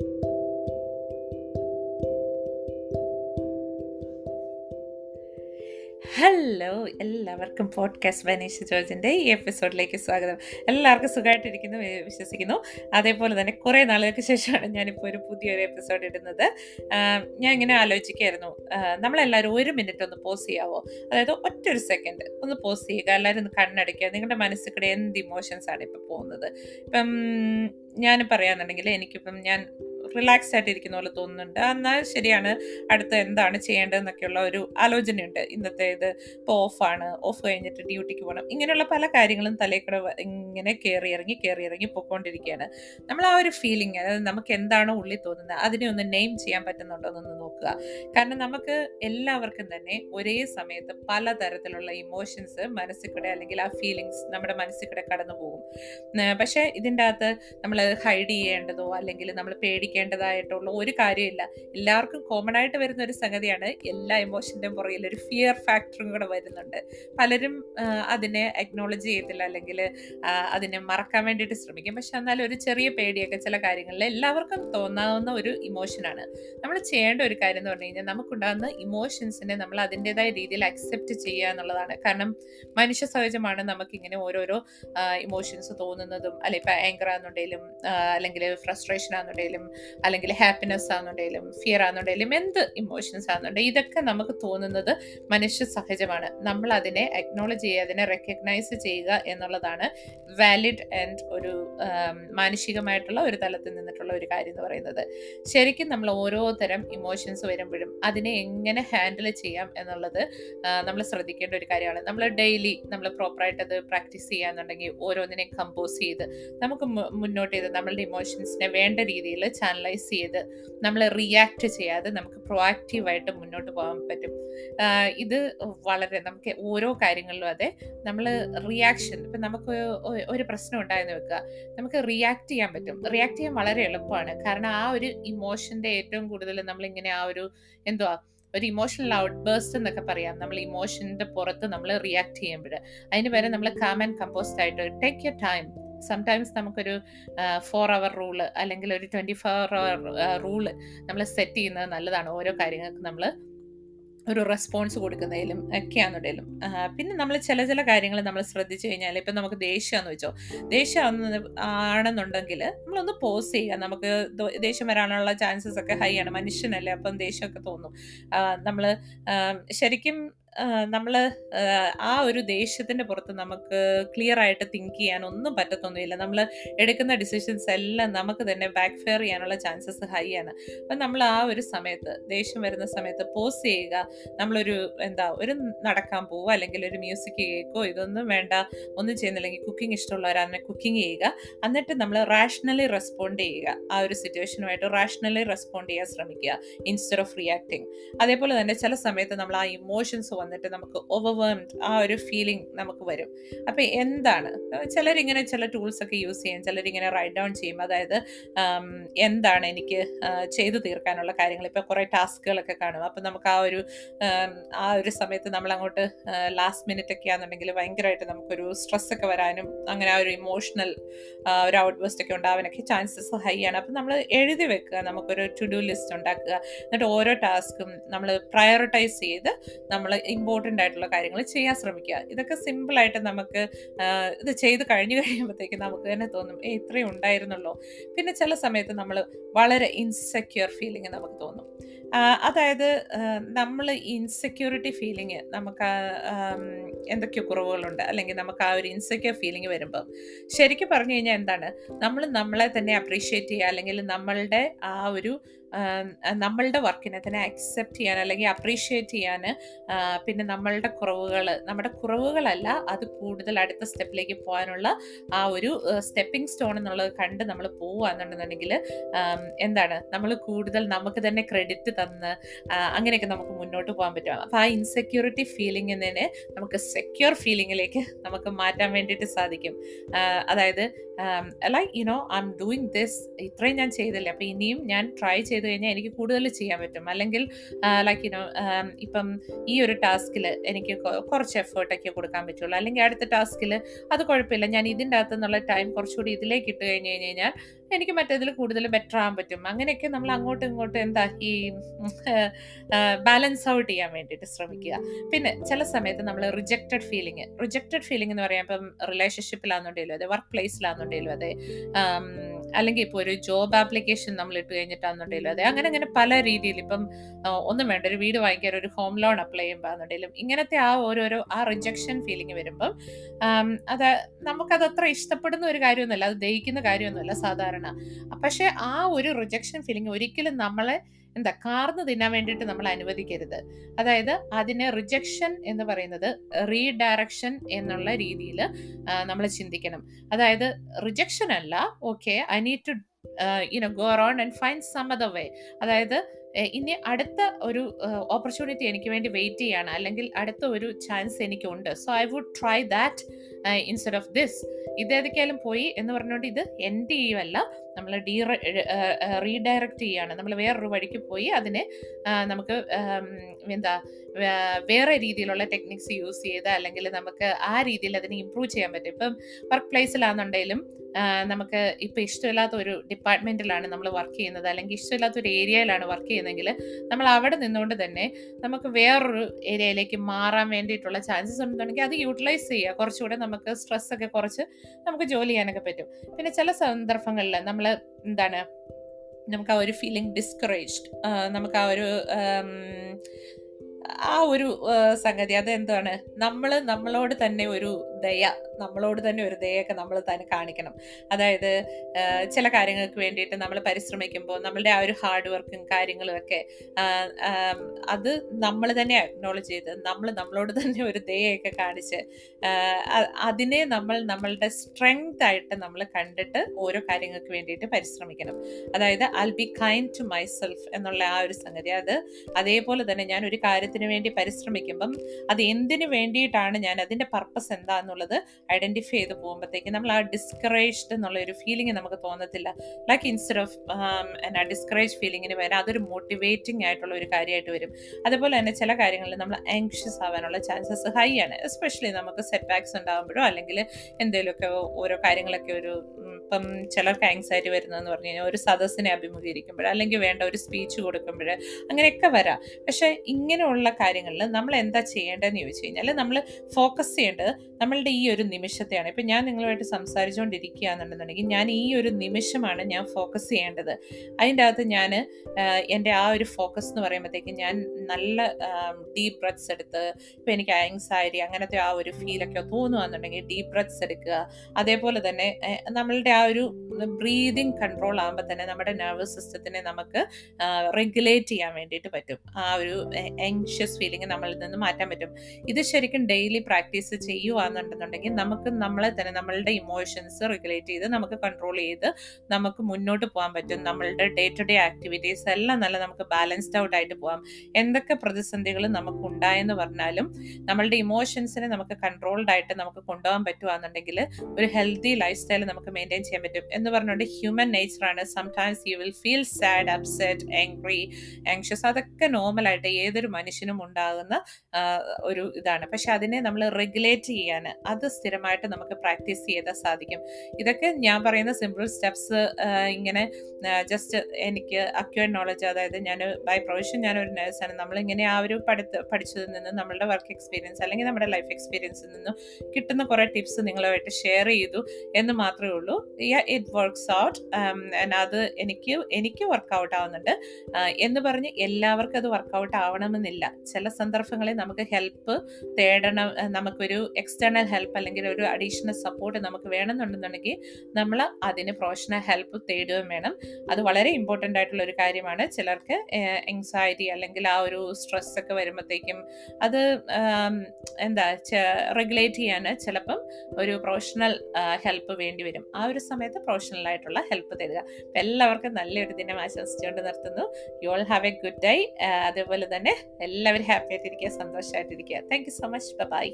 Thank you. Hello എല്ലാവർക്കും podcast Baneesh ജോർജിന്റെ ഈ എപ്പിസോഡിലേക്ക് സ്വാഗതം. എല്ലാവർക്കും സുഖമായിട്ടിരിക്കുന്നു വിശ്വസിക്കുന്നു. അതേപോലെ തന്നെ കുറേ നാളുകൾക്ക് ശേഷമാണ് ഞാനിപ്പോൾ ഒരു പുതിയൊരു എപ്പിസോഡ് ഇടുന്നത്. ഞാൻ ഇങ്ങനെ ആലോചിക്കായിരുന്നു. ആഹ് നമ്മളെല്ലാവരും ഒരു മിനിറ്റ് ഒന്ന് പോസ് ചെയ്യാവോ? അതായത് ഒറ്റൊരു സെക്കൻഡ് ഒന്ന് പോസ് ചെയ്യുക. എല്ലാവരും ഒന്ന് കണ്ണടയ്ക്കുക. നിങ്ങളുടെ മനസ്സിൽ കൂടെ എന്ത് ഇമോഷൻസാണ് ഇപ്പോൾ പോകുന്നത്? ഇപ്പം ഞാൻ പറയാന്നുണ്ടെങ്കിൽ എനിക്കിപ്പം ഞാൻ റിലാക്സ് ആയിട്ട് ഇരിക്കുന്ന പോലെ തോന്നുന്നുണ്ട്. എന്നാൽ ശരിയാണ്. അടുത്ത എന്താണ് ചെയ്യേണ്ടതെന്നൊക്കെയുള്ള ഒരു ആലോചനയുണ്ട്. ഇന്നത്തെ ഇത് ഇപ്പോൾ ഓഫാണ് ഓഫ് കഴിഞ്ഞിട്ട് ഡ്യൂട്ടിക്ക് പോകണം ഇങ്ങനെയുള്ള പല കാര്യങ്ങളും തലയിൽ കൂടെ വ- ഇങ്ങനെ കയറി ഇറങ്ങി കയറി ഇറങ്ങി പോയിക്കൊണ്ടിരിക്കുകയാണ് നമ്മൾ ആ ഒരു ഫീലിംഗ് അതായത് നമുക്ക് എന്താണോ ഉള്ളിൽ തോന്നുന്നത് അതിനെ ഒന്ന് നെയിം ചെയ്യാൻ പറ്റുന്നുണ്ടോ എന്നൊന്ന് നോക്കുക. കാരണം നമുക്ക് എല്ലാവർക്കും തന്നെ ഒരേ സമയത്ത് പലതരത്തിലുള്ള ഇമോഷൻസ് മനസ്സിൽ അല്ലെങ്കിൽ ആ ഫീലിങ്സ് നമ്മുടെ മനസ്സിൽ കൂടെ കടന്നു പോകും പക്ഷേ ഇതിന്റെ അകത്ത് നമ്മൾ ഹൈഡ് ചെയ്യേണ്ടതോ അല്ലെങ്കിൽ നമ്മൾ പേടിക്കേണ്ടതായിട്ടുള്ള ഒരു കാര്യമില്ല. എല്ലാവർക്കും കോമൺ ആയിട്ട് വരുന്ന ഒരു സംഗതിയാണ് എല്ലാ ഇമോഷന്റെയും പുറകിൽ ഒരു ഫിയർ ഫാക്ടറും കൂടെ വരുന്നുണ്ട്. പലരും അതിനെ അക്നോളജ് ചെയ്യത്തില്ല അല്ലെങ്കിൽ അതിനെ മറക്കാൻ വേണ്ടിയിട്ട് ശ്രമിക്കും. പക്ഷെ എന്നാൽ ഒരു ചെറിയ പേടിയൊക്കെ ചില കാര്യങ്ങളിൽ എല്ലാവർക്കും തോന്നാവുന്ന ഒരു ഇമോഷനാണ് നമ്മൾ ചെയ്യേണ്ട ഒരു കാര്യം എന്ന് പറഞ്ഞു കഴിഞ്ഞാൽ നമുക്കുണ്ടാകുന്ന ഇമോഷൻസിനെ നമ്മൾ അതിന്റെതായ രീതിയിൽ അക്സെപ്റ്റ് ചെയ്യുക എന്നുള്ളതാണ്. കാരണം മനുഷ്യ സഹജമാണ് നമുക്കിങ്ങനെ ഓരോരോ ഇമോഷൻസ് തോന്നുന്നതും അല്ലെ ഇപ്പം ആങ്കർ ആണെന്നുണ്ടെങ്കിലും അല്ലെങ്കിൽ ഫ്രസ്ട്രേഷൻ ആണെന്നുണ്ടെങ്കിലും അല്ലെങ്കിൽ ഹാപ്പിനെസ് ആണെന്നുണ്ടെങ്കിലും ഫിയർ ആണെന്നുണ്ടെങ്കിലും എന്ത് ഇമോഷൻസ് ആണെന്നുണ്ടെങ്കിലും ഇതൊക്കെ നമുക്ക് തോന്നുന്നത് മനുഷ്യ സഹജമാണ്. നമ്മൾ അതിനെ അക്നോളജ് ചെയ്യുക അതിനെ റെക്കഗ്നൈസ് ചെയ്യുക എന്നുള്ളതാണ് വാലിഡ് ആൻഡ് ഒരു മാനുഷികമായിട്ടുള്ള ഒരു തലത്തിൽ നിന്നിട്ടുള്ള ഒരു കാര്യം എന്ന് പറയുന്നത്. ശരിക്കും നമ്മൾ ഓരോ തരം ഇമോഷൻസ് വരുമ്പോഴും അതിനെ എങ്ങനെ ഹാൻഡിൽ ചെയ്യാം എന്നുള്ളത് നമ്മൾ ശ്രദ്ധിക്കേണ്ട ഒരു കാര്യമാണ്. നമ്മൾ ഡെയിലി നമ്മൾ പ്രോപ്പറായിട്ട് അത് പ്രാക്ടീസ് ചെയ്യാന്നുണ്ടെങ്കിൽ ഓരോന്നിനെയും കമ്പോസ് ചെയ്ത് നമുക്ക് മുന്നോട്ട് ചെയ്ത് നമ്മളുടെ ഇമോഷൻസിനെ വേണ്ട രീതിയിൽ ചാനലൈസ് ചെയ്ത് നമ്മൾ റിയാക്ട് ചെയ്യാതെ നമുക്ക് പ്രൊആക്റ്റീവായിട്ട് മുന്നോട്ട് പോകാൻ പറ്റും. ഇത് വളരെ നമുക്ക് ഓരോ കാര്യങ്ങളിലും അതെ നമ്മൾ റിയാക്ഷൻ ഇപ്പം നമുക്ക് ഒരു പ്രശ്നം ഉണ്ടായെന്ന് വെക്കുക. നമുക്ക് റിയാക്ട് ചെയ്യാൻ പറ്റും. റിയാക്ട് ചെയ്യാൻ വളരെ എളുപ്പമാണ്. കാരണം ആ ഒരു ഇമോഷന്റെ ഏറ്റവും കൂടുതൽ നമ്മളിങ്ങനെ ആ ഒരു എന്തുവാ ഒരു ഇമോഷണൽ ഔട്ട് ബേസ്റ്റ് എന്നൊക്കെ പറയാം. നമ്മൾ ഇമോഷന്റെ പുറത്ത് നമ്മൾ റിയാക്ട് ചെയ്യുമ്പോൾ. അതിന് പേരെ നമ്മൾ കാം ആൻഡ് കമ്പോസ്റ്റ് ആയിട്ട് ടേക്ക് യർ ടൈം സംടൈംസ് നമുക്കൊരു ഫോർ അവർ റൂൾ അല്ലെങ്കിൽ ഒരു ട്വന്റി ഫോർ അവർ റൂൾ നമ്മൾ സെറ്റ് ചെയ്യുന്നത് നല്ലതാണ്. ഓരോ കാര്യങ്ങൾക്ക് നമ്മൾ ഒരു റെസ്പോൺസ് കൊടുക്കുന്നതിലും ഒക്കെയാണെന്നുണ്ടെങ്കിലും. പിന്നെ നമ്മൾ ചില ചില കാര്യങ്ങൾ നമ്മൾ ശ്രദ്ധിച്ചു കഴിഞ്ഞാൽ ഇപ്പം നമുക്ക് ദേഷ്യമാണെന്ന് വെച്ചോ. ദേഷ്യം ആണെന്ന് ആണെന്നുണ്ടെങ്കിൽ നമ്മളൊന്ന് പോസ് ചെയ്യുക. നമുക്ക് ദേഷ്യം വരാനുള്ള ചാൻസസ് ഒക്കെ ഹൈ ആണ്. മനുഷ്യനല്ലേ അപ്പം ദേഷ്യമൊക്കെ തോന്നും. നമ്മൾ ശരിക്കും നമ്മൾ ആ ഒരു ദേഷ്യത്തിന്റെ പുറത്ത് നമുക്ക് ക്ലിയർ ആയിട്ട് തിങ്ക് ചെയ്യാൻ ഒന്നും പറ്റത്തൊന്നുമില്ല. നമ്മൾ എടുക്കുന്ന ഡിസിഷൻസ് എല്ലാം നമുക്ക് തന്നെ ബാക്ക് ഫെയർ ചെയ്യാനുള്ള ചാൻസസ് ഹൈ ആണ്. അപ്പം നമ്മൾ ആ ഒരു സമയത്ത് ദേഷ്യം വരുന്ന സമയത്ത് പോസ് ചെയ്യുക. നമ്മളൊരു എന്താ ഒരു നടക്കാൻ പോവുക അല്ലെങ്കിൽ ഒരു മ്യൂസിക് കേൾക്കോ ഇതൊന്നും വേണ്ട. ഒന്നും ചെയ്യുന്നില്ലെങ്കിൽ കുക്കിംഗ് ഇഷ്ടമുള്ളവരാണ് കുക്കിംഗ് ചെയ്യുക. എന്നിട്ട് നമ്മൾ റാഷണലി റെസ്പോണ്ട് ചെയ്യുക. ആ ഒരു സിറ്റുവേഷനുമായിട്ട് റാഷണലി റെസ്പോണ്ട് ചെയ്യാൻ ശ്രമിക്കുക ഇൻസ്റ്റെഡ് ഓഫ് റിയാക്ടിങ് അതേപോലെ തന്നെ ചില സമയത്ത് നമ്മൾ ആ ഇമോഷൻസ് വന്നിട്ട് നമുക്ക് ഓവർവേംഡ് ആ ഒരു ഫീലിംഗ് നമുക്ക് വരും. അപ്പം എന്താണ്? ചിലരിങ്ങനെ ചില ടൂൾസ് ഒക്കെ യൂസ് ചെയ്യും ചിലരിങ്ങനെ റൈറ്റ് ഡൗൺ ചെയ്യും. അതായത് എന്താണ് എനിക്ക് ചെയ്തു തീർക്കാനുള്ള കാര്യങ്ങൾ. ഇപ്പോൾ കുറേ ടാസ്കുകളൊക്കെ കാണും. അപ്പം നമുക്ക് ആ ഒരു ആ ഒരു സമയത്ത് നമ്മൾ അങ്ങോട്ട് ലാസ്റ്റ് മിനിറ്റ് ഒക്കെ ആണെന്നുണ്ടെങ്കിൽ ഭയങ്കരമായിട്ട് നമുക്കൊരു സ്ട്രെസ് ഒക്കെ വരാനും അങ്ങനെ ആ ഒരു ഇമോഷണൽ ഒരു ഔട്ട് ബസ്റ്റ് ഒക്കെ ഉണ്ടാവാനൊക്കെ ചാൻസസ് ഹൈ ആണ്. അപ്പം നമ്മൾ എഴുതി വെക്കുക. നമുക്കൊരു ടു ഡു ലിസ്റ്റ് ഉണ്ടാക്കുക. എന്നിട്ട് ഓരോ ടാസ്കും നമ്മൾ പ്രയോറിറ്റൈസ് ചെയ്ത് നമ്മൾ ഇമ്പോർട്ടന്റ് ആയിട്ടുള്ള കാര്യങ്ങൾ ചെയ്യാൻ ശ്രമിക്കുക. ഇതൊക്കെ സിമ്പിളായിട്ട് നമുക്ക് ഇത് ചെയ്ത് കഴിഞ്ഞു കഴിയുമ്പോഴത്തേക്ക് നമുക്ക് തന്നെ തോന്നും ഏ ഇത്രയും ഉണ്ടായിരുന്നല്ലോ. പിന്നെ ചില സമയത്ത് നമ്മൾ വളരെ ഇൻസെക്യൂർ ഫീലിംഗ് നമുക്ക് തോന്നും. അതായത് നമ്മൾ ഇൻസെക്യൂരിറ്റി ഫീലിംഗ് നമുക്ക് എന്തൊക്കെ കുറവുകളുണ്ട്. അല്ലെങ്കിൽ നമുക്ക് ആ ഒരു ഇൻസെക്യൂർ ഫീലിംഗ് വരുമ്പോൾ ശരിക്കും പറഞ്ഞു കഴിഞ്ഞാൽ എന്താണ്? നമ്മൾ നമ്മളെ തന്നെ അപ്രീഷിയേറ്റ് ചെയ്യുക. അല്ലെങ്കിൽ നമ്മളുടെ ആ ഒരു നമ്മളുടെ വർക്കിനെ തന്നെ അക്സെപ്റ്റ് ചെയ്യാൻ അല്ലെങ്കിൽ അപ്രീഷിയേറ്റ് ചെയ്യാൻ പിന്നെ നമ്മളുടെ കുറവുകൾ നമ്മുടെ കുറവുകളല്ല അത് കൂടുതൽ അടുത്ത സ്റ്റെപ്പിലേക്ക് പോകാനുള്ള ആ ഒരു സ്റ്റെപ്പിംഗ് സ്റ്റോൺ എന്നുള്ളത് കണ്ട് നമ്മൾ പോവുകയാണെന്നുണ്ടെന്നുണ്ടെങ്കിൽ എന്താണ്? നമ്മൾ കൂടുതൽ നമുക്ക് തന്നെ ക്രെഡിറ്റ് തന്ന് അങ്ങനെയൊക്കെ നമുക്ക് മുന്നോട്ട് പോകാൻ പറ്റും. അപ്പോൾ ആ ഇൻസെക്യൂരിറ്റി ഫീലിങ്ങിനെ നമുക്ക് സെക്യൂർ ഫീലിങ്ങിലേക്ക് നമുക്ക് മാറ്റാൻ വേണ്ടിയിട്ട് സാധിക്കും. അതായത് like you know I'm doing this ഇത്രയും ഞാൻ ചെയ്തില്ലേ. അപ്പോൾ ഇനിയും ഞാൻ ട്രൈ ചെയ്ത് കഴിഞ്ഞാൽ എനിക്ക് കൂടുതൽ ചെയ്യാൻ പറ്റും. അല്ലെങ്കിൽ ലൈക്ക് യുനോ ഇപ്പം ഈ ഒരു ടാസ്കിൽ എനിക്ക് കുറച്ച് എഫേർട്ടൊക്കെ കൊടുക്കാൻ പറ്റുള്ളൂ. അല്ലെങ്കിൽ അടുത്ത ടാസ്കിൽ അത് കുഴപ്പമില്ല. ഞാൻ ഇതിന്റെ അകത്തുനിന്നുള്ള ടൈം കുറച്ചുകൂടി ഇതിലേക്ക് ഇട്ട് കഴിഞ്ഞ് കഴിഞ്ഞ് കഴിഞ്ഞാൽ എനിക്ക് മറ്റേതിൽ കൂടുതൽ ബെറ്റർ ആകാൻ പറ്റും. അങ്ങനെയൊക്കെ നമ്മൾ അങ്ങോട്ടും ഇങ്ങോട്ടും എന്താ ഈ ബാലൻസ് ഔട്ട് ചെയ്യാൻ വേണ്ടിയിട്ട് ശ്രമിക്കുക. പിന്നെ ചില സമയത്ത് നമ്മൾ റിജക്റ്റഡ് ഫീലിംഗ് റിജക്റ്റഡ് ഫീലിംഗ് എന്ന് പറയാം ഇപ്പം റിലേഷൻഷിപ്പിലാണെന്നുണ്ടെങ്കിലും അതെ വർക്ക് പ്ലേസിലാണെന്നുണ്ടെങ്കിലും അതെ അല്ലെങ്കിൽ ഇപ്പോൾ ഒരു ജോബ് ആപ്ലിക്കേഷൻ നമ്മൾ ഇട്ട് കഴിഞ്ഞിട്ടാണെന്നുണ്ടെങ്കിലും അതെ അങ്ങനെ അങ്ങനെ പല രീതിയിൽ ഇപ്പം ഒന്നും വേണ്ട ഒരു വീട് വാങ്ങിക്കാൻ ഒരു ഹോം ലോൺ അപ്ലൈ ചെയ്യുമ്പോൾ ആണെന്നുണ്ടെങ്കിലും ഇങ്ങനത്തെ ആ ഓരോരോ ആ റിജക്ഷൻ ഫീലിംഗ് വരുമ്പം അത് നമുക്കത് അത്ര ഇഷ്ടപ്പെടുന്ന ഒരു കാര്യമൊന്നുമല്ല അത് ദഹിക്കുന്ന കാര്യമൊന്നുമല്ല സാധാരണ. പക്ഷെ ആ ഒരു റിജക്ഷൻ ഫീലിംഗ് ഒരിക്കലും നമ്മളെ എന്താ കാർന്ന് തിന്നാൻ വേണ്ടിയിട്ട് നമ്മൾ അനുവദിക്കരുത്. അതായത് അതിനെ റിജക്ഷൻ എന്ന് പറയുന്നത് റീഡയറക്ഷൻ എന്നുള്ള രീതിയിൽ നമ്മൾ ചിന്തിക്കണം. അതായത് റിജക്ഷൻ അല്ല okay I need to you know go around and find some other way അതായത് ഇനി അടുത്ത ഒരു ഓപ്പർച്യൂണിറ്റി എനിക്ക് വേണ്ടി വെയിറ്റ് ചെയ്യാണ്. അല്ലെങ്കിൽ അടുത്ത ഒരു ചാൻസ് എനിക്കുണ്ട്. So I would try that instead of this ഇതേതൊക്കെയാലും പോയി എന്ന് പറഞ്ഞുകൊണ്ട് ഇത് എൻഡ് ചെയ്യുമല്ല നമ്മൾ ഡീ റീഡയറക്റ്റ് ചെയ്യാണ്. നമ്മൾ വേറൊരു വഴിക്ക് പോയി അതിനെ നമുക്ക് എന്താ വേറെ രീതിയിലുള്ള ടെക്നിക്സ് യൂസ് ചെയ്ത് അല്ലെങ്കിൽ നമുക്ക് ആ രീതിയിൽ അതിനെ ഇമ്പ്രൂവ് ചെയ്യാൻ പറ്റും. ഇപ്പം വർക്ക് പ്ലേസിലാണെന്നുണ്ടെങ്കിലും നമുക്ക് ഇപ്പം ഇഷ്ടമില്ലാത്ത ഒരു ഡിപ്പാർട്ട്മെന്റിലാണ് നമ്മൾ വർക്ക് ചെയ്യുന്നത്. അല്ലെങ്കിൽ ഇഷ്ടമില്ലാത്ത ഒരു ഏരിയയിലാണ് വർക്ക് ചെയ്യുന്നതെങ്കിൽ നമ്മൾ അവിടെ നിന്നുകൊണ്ട് തന്നെ നമുക്ക് വേറൊരു ഏരിയയിലേക്ക് മാറാൻ വേണ്ടിയിട്ടുള്ള ചാൻസസ് ഉണ്ടെന്നുണ്ടെങ്കിൽ അത് യൂട്ടിലൈസ് ചെയ്യുക. കുറച്ചുകൂടെ നമുക്ക് സ്ട്രെസ്സൊക്കെ കുറച്ച് നമുക്ക് ജോലി ചെയ്യാനൊക്കെ പറ്റും. പിന്നെ ചില സന്ദർഭങ്ങളിൽ നമ്മൾ എന്താണ് നമുക്ക് ആ ഒരു ഫീലിംഗ് ഡിസ്കറേജ്ഡ് നമുക്ക് ആ ഒരു ആ ഒരു സംഗതി. അതെന്താണ്? നമ്മൾ നമ്മളോട് തന്നെ ഒരു ദയ നമ്മളോട് തന്നെ ഒരു ദയൊക്കെ നമ്മൾ തന്നെ കാണിക്കണം. അതായത് ചില കാര്യങ്ങൾക്ക് വേണ്ടിയിട്ട് നമ്മൾ പരിശ്രമിക്കുമ്പോൾ നമ്മളുടെ ആ ഒരു ഹാർഡ് വർക്കും കാര്യങ്ങളും ഒക്കെ അത് നമ്മൾ തന്നെ അക്നോളജ് ചെയ്ത് നമ്മൾ നമ്മളോട് തന്നെ ഒരു ദയൊക്കെ കാണിച്ച് അതിനെ നമ്മൾ നമ്മളുടെ സ്ട്രെങ്ത് ആയിട്ട് നമ്മൾ കണ്ടിട്ട് ഓരോ കാര്യങ്ങൾക്ക് വേണ്ടിയിട്ട് പരിശ്രമിക്കണം. അതായത് I be kind to myself എന്നുള്ള ആ ഒരു സംഗതി. അത് അതേപോലെ തന്നെ ഞാൻ ഒരു കാര്യത്തിന് വേണ്ടി പരിശ്രമിക്കുമ്പം അത് എന്തിനു വേണ്ടിയിട്ടാണ് ഞാൻ അതിന്റെ പർപ്പസ് എന്താന്നുള്ളത് ഐഡന്റിഫൈ ചെയ്ത് പോകുമ്പോഴത്തേക്ക് നമ്മൾ ആ ഡിസ്കറേജ്ഡ് എന്നുള്ള ഒരു ഫീലിംഗ് നമുക്ക് തോന്നത്തില്ല. ലൈക്ക് ഇൻസ്റ്റെഡ് ഓഫ് എന്നാ ഡിസ്കറേജ് ഫീലിങ്ങിന് വരാം അതൊരു മോട്ടിവേറ്റിംഗ് ആയിട്ടുള്ള ഒരു കാര്യമായിട്ട് വരും. അതുപോലെ തന്നെ ചില കാര്യങ്ങളിൽ നമ്മൾ ആങ്ഷ്യസ് ആവാനുള്ള ചാൻസസ് ഹൈ ആണ്. എസ്പെഷ്യലി നമുക്ക് സെറ്റ് ബാക്സ് ഉണ്ടാകുമ്പോഴോ അല്ലെങ്കിൽ എന്തെങ്കിലുമൊക്കെ ഓരോ കാര്യങ്ങളൊക്കെ ഒരു ഇപ്പം ചിലർക്ക് ആങ്സൈറ്റി വരുന്നതെന്ന് പറഞ്ഞു കഴിഞ്ഞാൽ ഒരു സദസ്സിനെ അഭിമുഖീകരിക്കുമ്പോൾ അല്ലെങ്കിൽ വേണ്ട ഒരു സ്പീച്ച് കൊടുക്കുമ്പോൾ അങ്ങനെയൊക്കെ വരാം. പക്ഷേ ഇങ്ങനെയുള്ള കാര്യങ്ങളിൽ നമ്മൾ എന്താ ചെയ്യേണ്ടതെന്ന് ചോദിച്ചു കഴിഞ്ഞാൽ നമ്മൾ ഫോക്കസ് ചെയ്യേണ്ടത് നമ്മളുടെ ഈ ഒരു നിമിഷത്തെയാണ്. ഇപ്പം ഞാൻ നിങ്ങളുമായിട്ട് സംസാരിച്ചുകൊണ്ടിരിക്കുകയാണെന്നുണ്ടെന്നുണ്ടെങ്കിൽ ഞാൻ ഈ ഒരു നിമിഷമാണ് ഞാൻ ഫോക്കസ് ചെയ്യേണ്ടത്. അതിന്റെ അകത്ത് ഞാൻ എന്റെ ആ ഒരു ഫോക്കസ് എന്ന് പറയുമ്പോഴത്തേക്കും ഞാൻ നല്ല ഡീപ്പ് ബ്രത്ത്സ് എടുത്ത് ഇപ്പം എനിക്ക് ആങ്സൈറ്റി അങ്ങനത്തെ ആ ഒരു ഫീലൊക്കെ തോന്നുകയാണെന്നുണ്ടെങ്കിൽ ഡീപ്പ് ബ്രത്ത്സ് എടുക്കുക. അതേപോലെ തന്നെ നമ്മളുടെ ആ ഒരു ബ്രീതിങ് കൺട്രോൾ ആകുമ്പോൾ തന്നെ നമ്മുടെ നെർവസ് സിസ്റ്റത്തിനെ നമുക്ക് റെഗുലേറ്റ് ചെയ്യാൻ വേണ്ടിയിട്ട് പറ്റും. ആ ഒരു എൻഷ്യസ് ഫീലിംഗ് നമ്മളിൽ നിന്ന് മാറ്റാൻ പറ്റും. ഇത് ശരിക്കും ഡെയിലി പ്രാക്ടീസ് ചെയ്യുകയാണെന്നുണ്ടെന്നുണ്ടെങ്കിൽ നമുക്ക് നമ്മളെ തന്നെ നമ്മളുടെ ഇമോഷൻസ് റെഗുലേറ്റ് ചെയ്ത് നമുക്ക് കൺട്രോൾ ചെയ്ത് നമുക്ക് മുന്നോട്ട് പോകാൻ പറ്റും. നമ്മളുടെ ഡേ ടു ഡേ ആക്ടിവിറ്റീസ് എല്ലാം നല്ല നമുക്ക് ബാലൻസ്ഡ് ഔട്ട് ആയിട്ട് പോകാം എന്തൊക്കെ പ്രതിസന്ധികൾ നമുക്ക് ഉണ്ടായെന്ന് പറഞ്ഞാലും നമ്മളുടെ ഇമോഷൻസിനെ നമുക്ക് കൺട്രോൾഡ് ആയിട്ട് നമുക്ക് കൊണ്ടുപോകാൻ പറ്റുകയാണെന്നുണ്ടെങ്കിൽ ഒരു ഹെൽത്തി ലൈഫ് സ്റ്റൈൽ നമുക്ക് മെയിന്റെയിൻ ചെയ്യാൻ പറ്റും എന്ന് പറഞ്ഞുകൊണ്ട് human നേച്ചറാണ് sometimes you will feel sad upset angry anxious അതൊക്കെ നോർമലായിട്ട് ഏതൊരു മനുഷ്യനും ഉണ്ടാകുന്ന ഒരു ഇതാണ്. പക്ഷെ അതിനെ നമ്മൾ റെഗുലേറ്റ് ചെയ്യാൻ അത് സ്ഥിരമായിട്ട് നമുക്ക് പ്രാക്ടീസ് ചെയ്താൽ സാധിക്കും. ഇതൊക്കെ ഞാൻ പറയുന്ന സിമ്പിൾ സ്റ്റെപ്സ് ഇങ്ങനെ ജസ്റ്റ് എനിക്ക് അക്യൂർ നോളജ് അതായത് ഞാൻ ബൈ പ്രൊഫഷൻ ഞാനൊരു നേഴ്സാണ് നമ്മളിങ്ങനെ ആ ഒരു പഠിത്ത പഠിച്ചതിൽ നിന്ന് നമ്മളുടെ വർക്ക് എക്സ്പീരിയൻസ് അല്ലെങ്കിൽ നമ്മുടെ ലൈഫ് എക്സ്പീരിയൻസിൽ നിന്നും കിട്ടുന്ന കുറേ ടിപ്സ് നിങ്ങളുമായിട്ട് ഷെയർ ചെയ്തു എന്ന് മാത്രമേ ഉള്ളൂ. ഇറ്റ് വർക്ക്സ് ഔട്ട് അത് എനിക്ക് എനിക്ക് വർക്കൗട്ട് ആവുന്നുണ്ട്. എന്ന് പറഞ്ഞ് എല്ലാവർക്കും അത് വർക്കൗട്ട് ആവണമെന്നില്ല. ചില സന്ദർഭങ്ങളിൽ നമുക്ക് ഹെൽപ്പ് തേടണം. നമുക്കൊരു എക്സ്റ്റേണൽ ഹെൽപ്പ് അല്ലെങ്കിൽ ഒരു അഡീഷണൽ സപ്പോർട്ട് നമുക്ക് വേണമെന്നുണ്ടെന്നുണ്ടെങ്കിൽ നമ്മൾ അതിന് പ്രൊഫഷണൽ ഹെൽപ്പ് തേടുകയും വേണം. അത് വളരെ ഇമ്പോർട്ടന്റ് ആയിട്ടുള്ള ഒരു കാര്യമാണ്. ചിലർക്ക് എങ്സൈറ്റി അല്ലെങ്കിൽ ആ ഒരു സ്ട്രെസ് ഒക്കെ വരുമ്പോഴത്തേക്കും അത് എന്താ റെഗുലേറ്റ് ചെയ്യാൻ ചിലപ്പം ഒരു പ്രൊഫഷണൽ ഹെൽപ്പ് വേണ്ടി വരും. ആ ഒരു സമയത്ത് പ്രൊഫഷണൽ ആയിട്ടുള്ള ഹെൽപ്പ് തരിക. അപ്പം എല്ലാവർക്കും നല്ലൊരു ദിനം ആശംസിച്ചുകൊണ്ട് നിർത്തുന്നു. You all have a good day അതേപോലെ തന്നെ എല്ലാവരും ഹാപ്പി ആയിട്ടിരിക്കുക സന്തോഷമായിട്ടിരിക്കുക thank you so much bye